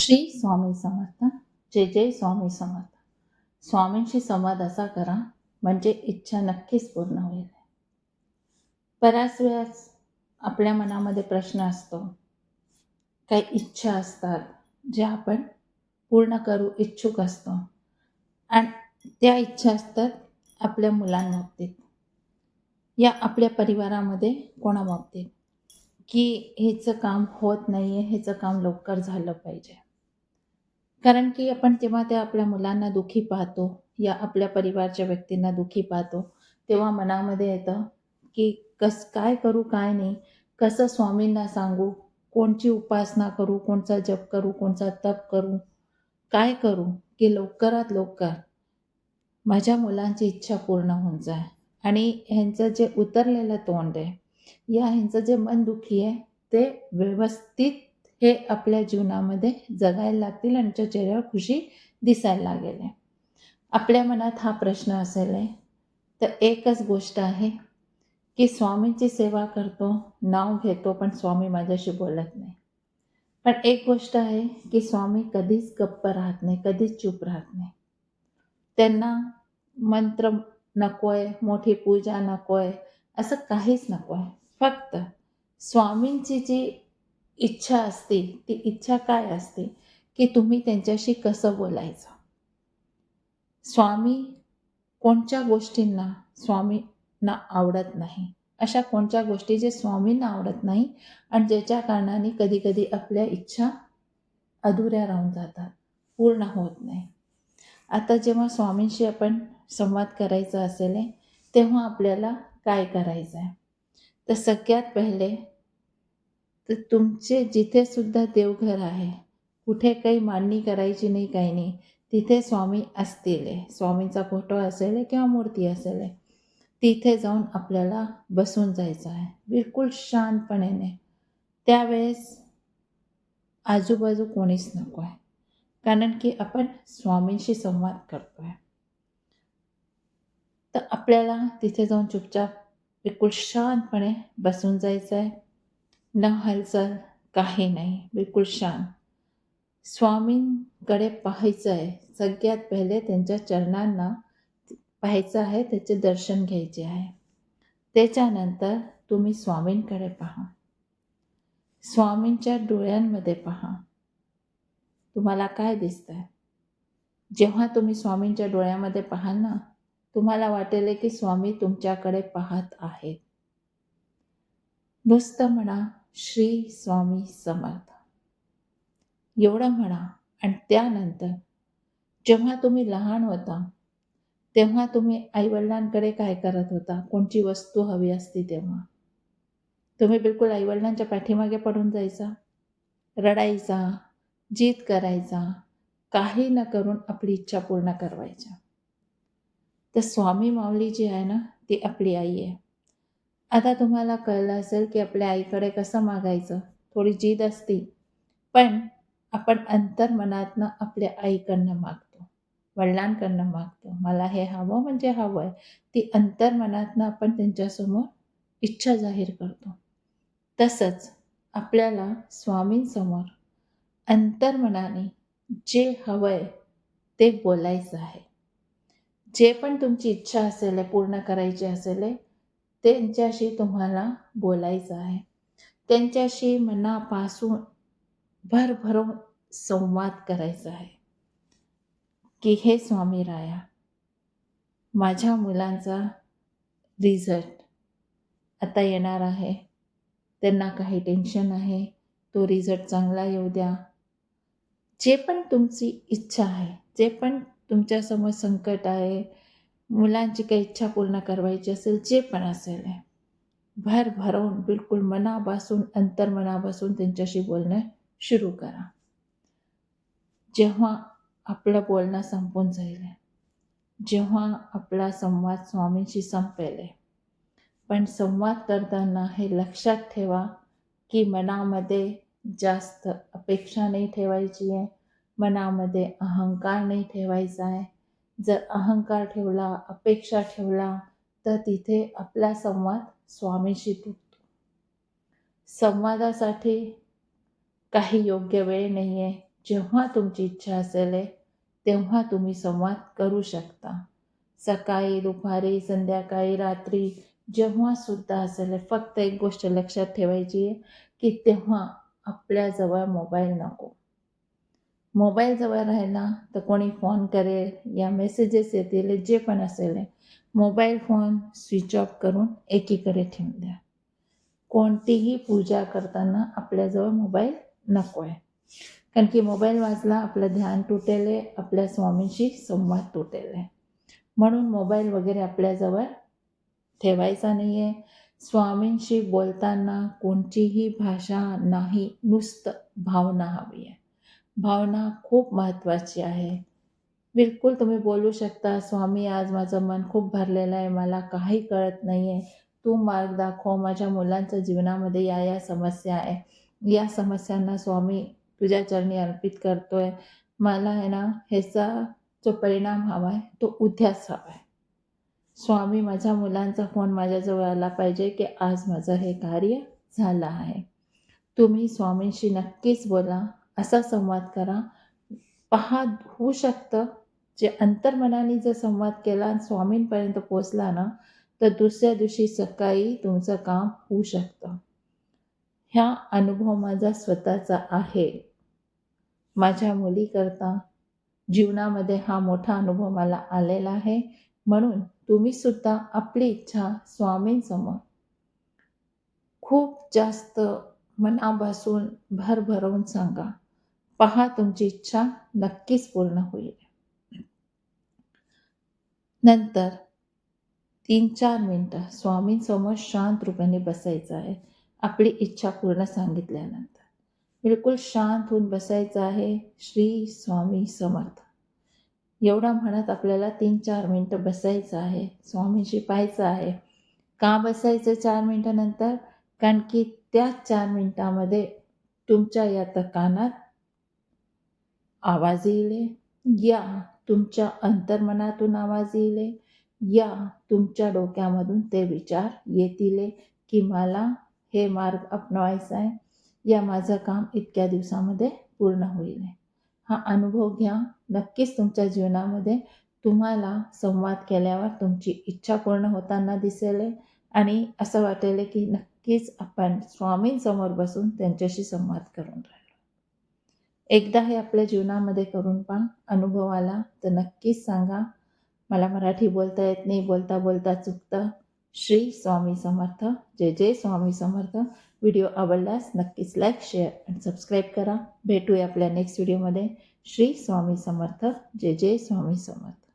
श्री स्वामी समर्थ जय जय स्वामी समर्थ. स्वामींशी संवाद असा करा म्हणजे इच्छा नक्कीच पूर्ण होईल. बऱ्याच वेळेस आपल्या मनामध्ये प्रश्न असतो काही इच्छा असतात ज्या आपण पूर्ण करू इच्छुक असतो. आणि त्या इच्छा असतात आपल्या मुलांबाबतीत या आपल्या परिवारामध्ये कोणाबाबतीत. की ह्याचं काम होत नाही आहे ह्याचं काम लवकर झालं पाहिजे. कारण की आपण जेव्हा त्या आपल्या मुलांना दुःखी पाहतो या आपल्या परिवारच्या व्यक्तींना दुःखी पाहतो तेव्हा मनामध्ये येतं की कस काय करू काय नाही? कसं स्वामींना सांगू? कोणची उपासना करू? कोणचा जप करू? कोणचा तप करू? काय करू? की लवकरात लवकर माझ्या मुलांची इच्छा पूर्ण होऊन जाय. आणि ह्यांचं जे उतरलेलं तोंड आहे या ह्यांचं जे मन दुखी आहे ते व्यवस्थित हे आपल्या जीवनामध्ये जगायला लागतील आणि त्या चेहऱ्यावर खुशी दिसायला लागेल आहे. आपल्या मनात हा प्रश्न असेल आहे. तर एकच गोष्ट आहे की स्वामींची सेवा करतो नाव घेतो पण स्वामी माझ्याशी बोलत नाही. पण एक गोष्ट आहे की स्वामी कधीच गप्प राहत नाही कधीच चूप राहत नाही. त्यांना मंत्र नको आहे मोठी पूजा नको आहे असं काहीच नको आहे. फक्त स्वामींची जी इच्छा असते ती इच्छा काय असते? की तुम्ही त्यांच्याशी कसं बोलायचं? स्वामी कोणत्या गोष्टींना स्वामींना आवडत नाही? अशा कोणत्या गोष्टी जे स्वामींना आवडत नाही? आणि ज्याच्या कारणाने कधीकधी आपल्या इच्छा अधुऱ्या राहून जातात पूर्ण होत नाही. आता जेव्हा स्वामींशी आपण संवाद करायचा असेल तेव्हा आपल्याला काय करायचं आहे तर सगळ्यात पहिले तर तुमचे जिथेसुद्धा देवघर आहे कुठे काही मांडणी करायची नाही काही नाही तिथे स्वामी असतील स्वामींचा फोटो असेल किंवा मूर्ती असेल तिथे जाऊन आपल्याला बसून जायचं आहे बिलकुल शांतपणेने त्यावेळेस आजूबाजू कोणीच नको आहे कारण की आपण स्वामींशी संवाद करतो आहे तर आपल्याला तिथे जाऊन चुपचाप बिलकुल शांतपणे बसून जायचं आहे न हालचाल काही नाही बिलकुल शांत. स्वामींकडे पाहायचं आहे सगळ्यात पहिले त्यांच्या चरणांना पाहायचं आहे त्याचे दर्शन घ्यायचे आहे. त्याच्यानंतर तुम्ही स्वामींकडे पहा. स्वामींच्या डोळ्यांमध्ये पहा. तुम्हाला काय दिसतंय? जेव्हा तुम्ही स्वामींच्या डोळ्यामध्ये पाहाल ना तुम्हाला वाटेल की स्वामी तुमच्याकडे पाहत आहेत. नुसतं म्हणा श्री स्वामी समर्थ. एवढं म्हणा आणि त्यानंतर जेव्हा तुम्ही लहान होता तेव्हा तुम्ही आईवडिलांकडे काय करत होता? कोणची वस्तू हवी असती तेव्हा? तुम्ही बिलकुल आईवडिलांच्या पाठीमागे पडून जायचा? रडायचा जीत करायचा काही न करून आपली इच्छा पूर्ण करवायच्या. तर स्वामी माऊली जी आहे ना ती आपली आई आहे. आता तुम्हाला कळलं असेल की आपल्या आईकडे कसं मागायचं? थोडी जीद असती. पण आपण अंतर्मनातनं आपल्या आईकडनं मागतो. वडिलांकडनं मागतो. मला हे हवं म्हणजे हवं आहे ती अंतर्मनातनं आपण त्यांच्यासमोर इच्छा जाहीर करतो. तसंच आपल्याला स्वामींसमोर अंतर्मनाने जे हवं आहे ते बोलायचं आहे. जे पण तुमची इच्छा असेल पूर्ण करायची असेल त्यांच्याशी तुम्हाला बोलायचं आहे. त्यांच्याशी मनापासून भरभरून संवाद करायचा आहे. की हे स्वामी राया माझ्या मुलांचा रिझल्ट आता येणार आहे. त्यांना काही टेन्शन आहे. तो रिझल्ट चांगला येऊ द्या. जे पण तुमची इच्छा आहे जे पण तुमच्यासमोर संकट आहे मुलांची काही इच्छा पूर्ण करवायची असेल जे पण असेल आहे भर भरवून बिलकुल मनापासून अंतर्मनापासून त्यांच्याशी बोलणं सुरू करा. जेव्हा आपलं बोलणं संपून जाईल जेव्हा आपला संवाद स्वामींशी संपेल. पण संवाद करताना हे लक्षात ठेवा की मनामध्ये जास्त अपेक्षा नाही ठेवायची आहे. मनामध्ये अहंकार नाही ठेवायचा आहे. जर अहंकार ठेवला अपेक्षा ठेवला तर तिथे आपला संवाद स्वामीशी तुटतो. संवादासाठी काही योग्य वेळ नाही आहे जेव्हा तुमची इच्छा असेल आहे, तेव्हा तुम्ही संवाद करू शकता. सकाळी दुपारी संध्याकाळी रात्री जेव्हासुद्धा असेल फक्त एक गोष्ट लक्षात ठेवायची आहे की तेव्हा आपल्याजवळ मोबाईल नको. मोबाईलजवळ राहिला तर कोणी फोन करेल या मेसेजेस येतील जे पण असेल मोबाईल फोन स्विच ऑफ करून एकीकडे ठेवून द्या. कोणतीही पूजा करताना आपल्याजवळ मोबाईल नको आहे कारण की मोबाईल वाचला आपलं ध्यान तुटेल आहे आपल्या स्वामींशी संवाद तुटेल. आहे म्हणून मोबाईल वगैरे आपल्याजवळ ठेवायचा नाही आहे स्वामींशी बोलताना कोणतीही भाषा नाही नुसतं भावना हवी आहे. भावना खूप महत्त्वाची आहे. बिलकुल तुम्ही बोलू शकता स्वामी आज माझं मन खूप भरलेलं आहे मला काही कळत नाही आहे तू मार्ग दाखव माझ्या मुलांच्या जीवनामध्ये या या समस्या आहे. या समस्यांना स्वामी तुझ्या चरणी अर्पित करतो आहे मला आहे ना ह्याचा जो परिणाम हवा आहे तो उद्याच हवा आहे. स्वामी माझ्या मुलांचा फोन माझ्याजवळ आला पाहिजे की आज माझं हे कार्य झालं आहे. तुम्ही स्वामींशी नक्कीच बोला. असा संवाद करा. पहा होऊ शकतं जे अंतर्मनाने जर संवाद केला आणि स्वामींपर्यंत पोचला ना तर दुसऱ्या दिवशी सकाळी तुमचं काम होऊ शकतं. ह्या अनुभव माझा स्वतःचा आहे. माझ्या मुलीकरता जीवनामध्ये हा मोठा अनुभव मला आलेला आहे. म्हणून तुम्ही सुद्धा आपली इच्छा स्वामींसमोर खूप जास्त मनापासून भरभरवून सांगा. पहा तुमची इच्छा नक्कीच पूर्ण होईल. नंतर तीन चार मिनटं स्वामींसमोर शांत रूपाने बसायचं आहे आपली इच्छा पूर्ण सांगितल्यानंतर. बिलकुल शांत होऊन बसायचं आहे श्री स्वामी समर्थ. एवढा म्हणत आपल्याला तीन चार मिनटं बसायचं आहे स्वामींशी पाहायचं आहे. का बसायचं चार मिनटानंतर? कारण की त्याच चार मिनटामध्ये तुमच्या या कानात आवाज येईल? या तुमच्या अंतर्मनातून आवाज येईले? या तुमच्या डोक्यामधून ते विचार येतील की मला हे मार्ग अपनवायचा आहे. या माझं काम इतक्या दिवसामध्ये पूर्ण होईल. हा अनुभव घ्या. नक्कीच तुमच्या जीवनामध्ये तुम्हाला संवाद केल्यावर तुमची इच्छा पूर्ण होताना दिसेल आणि असं वाटेल की नक्कीच आपण स्वामींसमोर बसून त्यांच्याशी संवाद करून राहू. एकदा हे आपल्या जीवनामध्ये करून पण अनुभव आला तर नक्कीच सांगा. मला मराठी बोलता येत नाही बोलता बोलता चुकतं. श्री स्वामी समर्थ. जय जय स्वामी समर्थ. व्हिडिओ आवडल्यास नक्कीच लाईक शेअर आणि सबस्क्राईब करा. भेटूया आपल्या नेक्स्ट व्हिडिओमध्ये. श्री स्वामी समर्थ. जय जय स्वामी समर्थ.